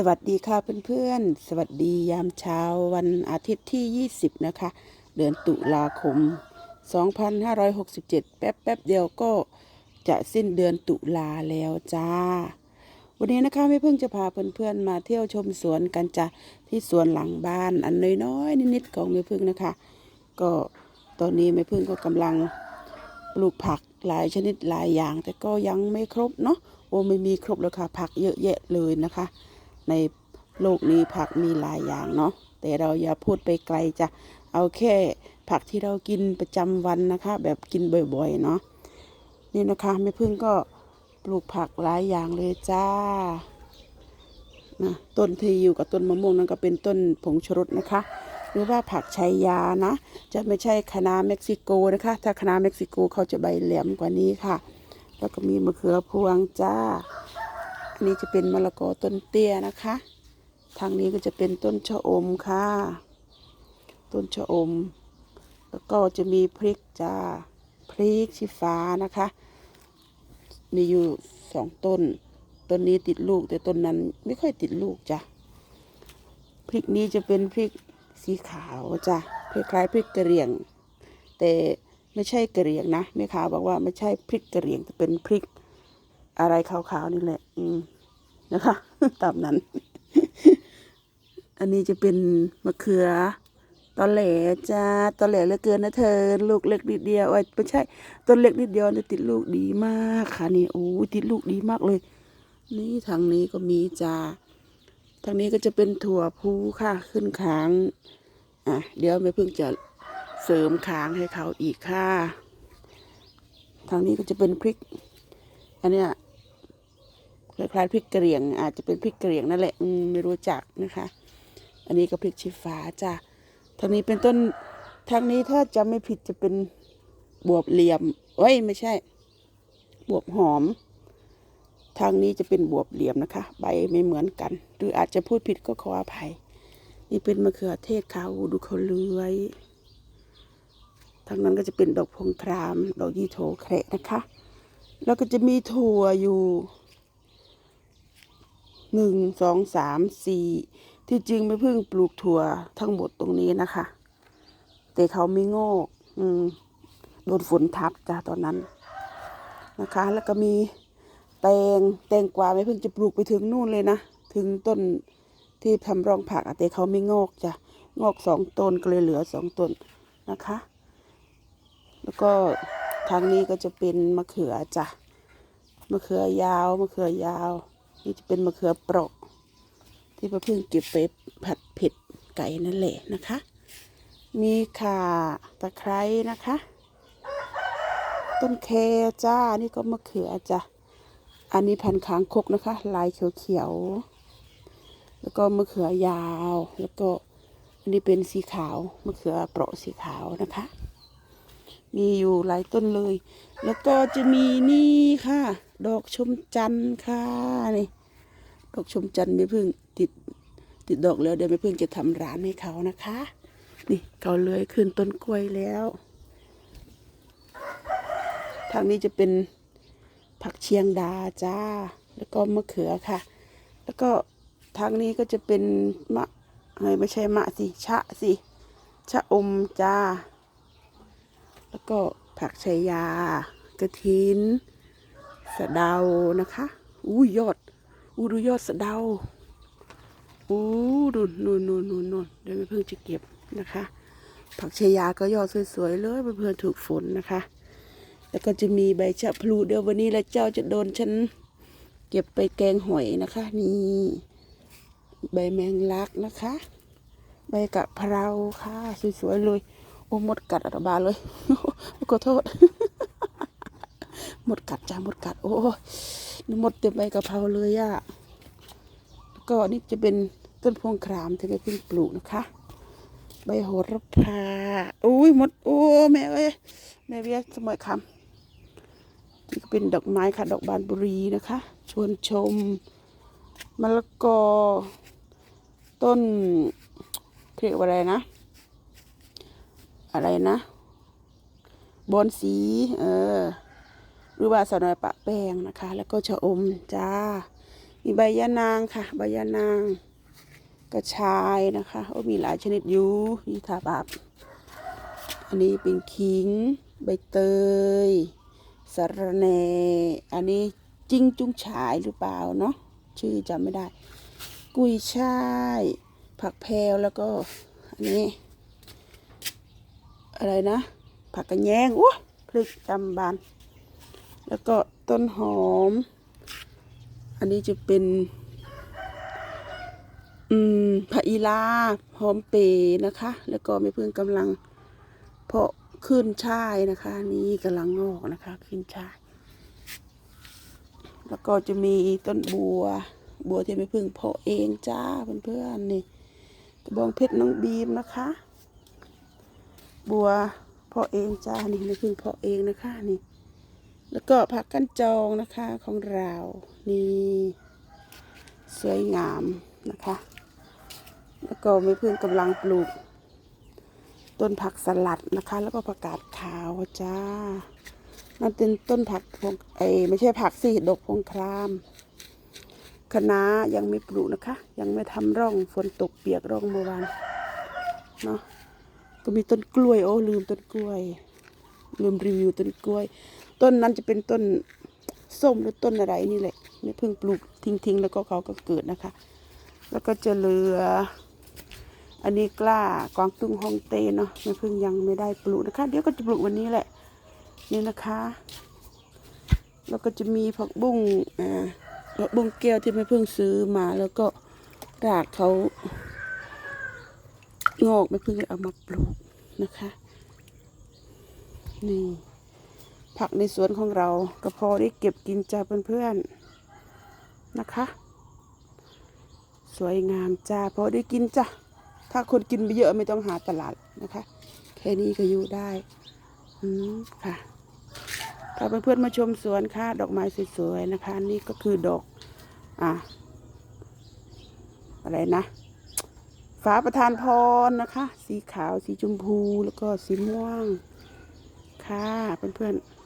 สวัสดีค่ะเพื่อนๆ สวัสดียามเช้าวันอาทิตย์ที่ 20 นะคะ เดือนตุลาคม 2567 แป๊บแป๊บเดียวก็จะสิ้นเดือนตุลาแล้วจ้า วันนี้นะคะไม่เพิ่งจะพาเพื่อนๆ มาเที่ยวชมสวนกันจ้ะที่สวนหลังบ้านอันน้อยๆนิดๆของแม่พึ่งนะคะ ก็ตอนนี้แม่พึ่งก็กำลังปลูกผักหลายชนิดหลายอย่าง แต่ก็ยังไม่ครบเนาะโอ้ไม่มีครบแล้วค่ะผักเยอะแยะเลยนะคะ ในโลกนี้ผักมีหลายอย่างเนาะแต่เราอย่าพูดไปไกลจะเอาแค่ผักที่เรากินประจำวันนะคะ แบบกินบ่อยๆเนาะนี่นะคะแม่พึ่งก็ปลูกผักหลายอย่างเลยจ้านะต้นที่อยู่กับต้นมะม่วงนั่นก็เป็นต้นผงชรสนะคะ หรือว่าผักชัยยานะ จะไม่ใช่คะน้าเม็กซิโกนะคะ ถ้าคะน้าเม็กซิโกเขาจะใบแหลมกว่านี้ค่ะ แล้วก็มีมะเขือพวงจ้า อันนี้จะเป็นมะละกอต้นเตี้ยนะคะ ทางนี้ก็จะเป็นต้นชะอมค่ะ ต้นชะอม แล้วก็จะมีพริกจ้า พริกชี้ฟ้านะคะ มีอยู่สองต้น ต้นนี้ติดลูกแต่ต้นนั้นไม่ค่อยติดลูกจ้ะ พริกนี้จะเป็นพริกสีขาวจ้ะ คล้ายๆพริกกระเหรี่ยง แต่ไม่ใช่กระเหรี่ยงนะแม่ค้าบอกว่าไม่ใช่พริกกระเหรี่ยงแต่เป็นพริกอะไรขาวๆนี่แหละ อืม นะคะตามนั้น อันนี้จะเป็นมะเขือตอแหลจ้าตอแหลเหลือเกินนะเธอ ลูกเล็กนิดเดียวเอ้ไม่ใช่ต้นเล็กนิดเดียวแต่ติดลูกดีมากค่ะนี่โอ้ยติดลูกดีมากเลย นี่ทางนี้ก็มีจ้าทางนี้ก็จะเป็นถั่วพูค่ะขึ้นค้างอะเดี๋ยวไม่เพิ่งจะเสริมค้างให้เขาอีกค่ะ ทางนี้ก็จะเป็นพริก อันเนี้ย คล้ายๆพริกกระเหรี่ยง อาจจะเป็นพริกกระเหรี่ยงนั่นแหละไม่รู้จักนะคะ อันนี้ก็พริกชี้ฟ้าจ้ะทางนี้เป็นต้นทางนี้ถ้าจำไม่ผิดจะเป็นบวบเหลี่ยมเอ้ยไม่ใช่ บวบหอม ทางนี้จะเป็นบวบเหลี่ยมนะคะ ใบไม่เหมือนกัน หรืออาจจะพูดผิดก็ขออภัย นี่เป็นมะเขือเทศขาวดูเขาเลื้อยทางนั้นก็จะเป็นดอกพงคราม ดอกยี่โถแคระนะคะ แล้วก็จะมีถั่วอยู่ หนึ่งสองสามสี่ที่จริงไม่เพิ่งปลูกถั่วทั้งหมดตรงนี้นะคะ แต่เขาไม่งอกอืมโดนฝนทับจ้าตอนนั้นนะคะ แล้วก็มีแตงแตงกวาไม่เพิ่งจะปลูกไปถึงนู่นเลยนะ ถึงต้นที่ทำรองผักแต่เขาไม่งอกจ้ะงอกสองต้นก็เลยเหลือสองต้นนะคะ แล้วก็ทางนี้ก็จะเป็นมะเขือจ้ะมะเขือยาวมะเขือยาว นี่จะเป็นมะเขือเปราะ ที่ป้าพึ่งเก็บไปผัดเผ็ดไก่นั่นแหละนะคะ มีข่าตะไคร้นะคะ ต้นแคจ้า นี่ก็มะเขือจ้ะ อันนี้พันธุ์คางคกนะคะ ลายเขียวๆ แล้วก็มะเขือยาว แล้วก็อันนี้เป็นสีขาว มะเขือเปราะสีขาวนะคะมีอยู่หลายต้นเลย แล้วก็จะมีนี่ค่ะ ดอกชมจันทร์ค่ะนี่ดอกชมจันทร์ไม่พึ่งติดติดดอกแล้วเดี๋ยวไม่พึ่งจะทำร้านให้เขานะคะ นี่เขาเลื้อยขึ้นต้นกล้วยแล้วทางนี้จะเป็นผักเชียงดาจ้า แล้วก็มะเขือค่ะ แล้วก็ทางนี้ก็จะเป็นมะเฮ้ยไม่ใช่มะสิ ชะสิ ชะอมจ้า แล้วก็ผักชายากระถิน สะเดานะคะอู้ยอดอู้ดูยอดสะเดาอู้ดูนู่นนู่นนู่นนู่นเดี๋ยวแม่เพิ่งจะเก็บนะคะ ผักชายาก็ยอดสวยๆเลยเพื่อนๆถูกฝนนะคะ แล้วก็จะมีใบชะพลูเดี๋ยววันนี้แล้วเจ้าจะโดนฉันเก็บไปแกงหอยนะคะนี่ใบแมงลักนะคะ ใบกะเพราค่ะ สวยๆเลย โอ้หมดกัดอัตบาเลย ขอโทษ หมดกัดจ้าหมดกัด โอ้นี่หมดเต็มใบกะเพราเลยอะแล้วก็นี่จะเป็นต้นพวงครามที่แม่เพิ่งปลูกนะคะ ใบโหระพาอุ้ยหมด โอ้แม่เอ้ยแม่เวียสมัยคำนี่ก็เป็นดอกไม้ค่ะ ดอกบานบุรีนะคะ ชวนชมมะละกอ ต้นเรียกว่าอะไรนะ อะไรนะ บอนสี เออ หรือว่าสนอยปะแป้งนะคะ แล้วก็ชะอมจ้า มีใบยะนางค่ะ ใบยะนาง กระชายนะคะโอ้มีหลายชนิดอยู่นี่ทาบาบอันนี้เป็นขิง ใบเตยสะระแหน่อันนี้จิ้งจุ้งฉายหรือเปล่าเนาะชื่อจำไม่ได้ กุยช่าย ผักแพรวแล้วก็ อันนี้ อะไรนะ ผักกระแยงอู้พริกจำบาน แล้วก็ต้นหอม อันนี้จะเป็น อืมผักอีลาหอมเปรย์นะคะ แล้วก็ไม่เพิ่งกำลัง เพาะขึ้นช่ายนะคะ นี่กำลังงอกนะคะ ขึ้นช่าย แล้วก็จะมีต้นบัว บัวที่ไม่พิ่งเพาะเองจ้าเพื่อนๆนี่กระบองเพชรน้องบีมนะคะ บัวเพาะเองจ้านี่ไม่เพิ่งเพาะเองนะคะนี่ แล้วก็ผักกั้นจองนะคะของเรานี่สวยงามนะคะ แล้วก็ไม่เพิ่งกำลังปลูก ต้นผักสลัดนะคะ แล้วก็ผักกาดขาวจ้า มันเป็นต้นผักพงไอไม่ใช่ผักสิดอกพงครามคะน้ายังไม่ปลูกนะคะ ยังไม่ทำร่องฝนตกเปียกร่องเมื่อวานเนาะก็มีต้นกล้วยโอ้ลืมต้นกล้วยลืมรีวิวต้นกล้วย ต้นนั้นจะเป็นต้นส้มหรือต้นอะไรนี่แหละไม่เพิ่งปลูกทิ้งๆ แล้วก็เขาก็เกิดนะคะ แล้วก็จะเหลือ อันนี้กล้ากวางตุ้งฮองเต้เนาะไม่เพิ่งยังไม่ได้ปลูกนะคะ เดี๋ยวก็จะปลูกวันนี้แหละ นี่นะคะ แล้วก็จะมีผักบุ้งอ่าผักบุ้งแก้วที่ไม่เพิ่งซื้อมาแล้วก็รากเขางอกไม่เพิ่งเลยเอามาปลูกนะคะ นี่ ผักในสวนของเราก็พอได้เก็บกินจ้าเพื่อนๆนะคะ สวยงามจ้าพอได้กินจ้ะถ้าคนกินไปเยอะไม่ต้องหาตลาดนะคะ แค่นี้ก็อยู่ได้อืมค่ะถ้าเพื่อนๆมาชมสวนค่ะ ดอกไม้สวยๆนะคะนี่ก็คือดอกอะอะไรนะฟ้าประทานพรนะคะ สีขาวสีชมพูแล้วก็สีม่วง ค่ะเพื่อนๆ